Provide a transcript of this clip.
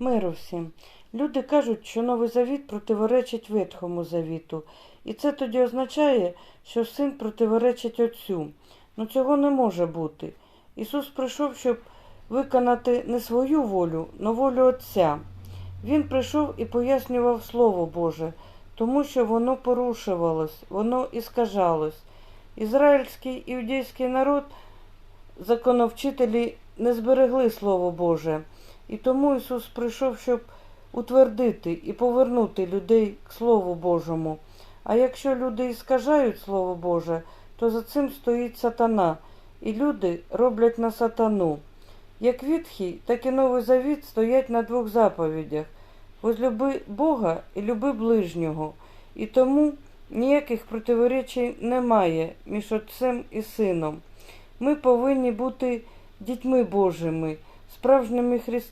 Миру всім. Люди кажуть, що Новий Завіт противоречить Ветхому Завіту. І це тоді означає, що син противоречить Отцю. Ну цього не може бути. Ісус прийшов, щоб виконати не свою волю, но волю Отця. Він прийшов і пояснював Слово Боже, тому що воно порушувалось, воно іскажалось. Ізраїльський іудейський народ, законовчителі, не зберегли Слово Боже. І тому Ісус прийшов, щоб утвердити і повернути людей к Слову Божому. А якщо люди іскажають Слово Боже, то за цим стоїть сатана, і люди роблять на сатану. Як Відхий, так і Новий Завіт стоять на двох заповідях возлюби Бога і люби ближнього. І тому ніяких противоречень немає між Отцем і Сином. Ми повинні бути дітьми Божими, справжніми християнами.